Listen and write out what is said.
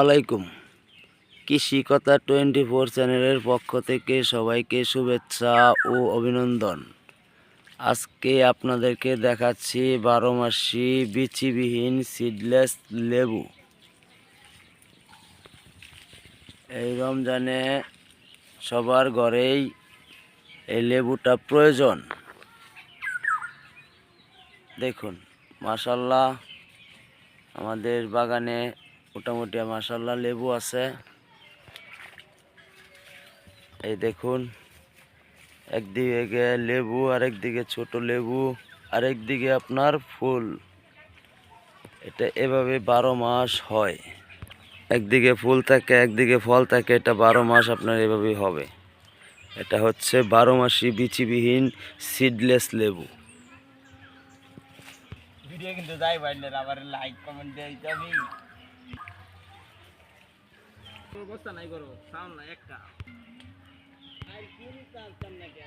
আলাইকুম। কৃষি কথা টোয়েন্টি ফোর চ্যানেলের পক্ষ থেকে সবাইকে শুভেচ্ছা ও অভিনন্দন। আজকে আপনাদেরকে দেখাচ্ছি বারো মাসি বিচিবিহীন সিডলেস লেবু। এই রমজানে সবার ঘরেই এই লেবুটা প্রয়োজন। দেখুন মাশাল্লাহ আমাদের বাগানে মোটামুটি মাসাল্লাহ লেবু আছে। এই দেখুন, একদিকে লেবু, আরেকদিকে ছোট লেবু, আরেকদিকে আপনার ফুল। এটা এভাবে বারো মাস হয়। একদিকে ফুল থাকে, একদিকে ফল থাকে, এটা বারো মাস আপনার এভাবেই হবে। এটা হচ্ছে বারো মাসি বিচিবিহীন সিডলেস লেবু। ভিডিও কিন্তু যাই বাইন্ডার আবার লাইক কমেন্ট দিয়ে অবস্থা নাই করো সাউন্ড না একটা আর কি কাজ নাকি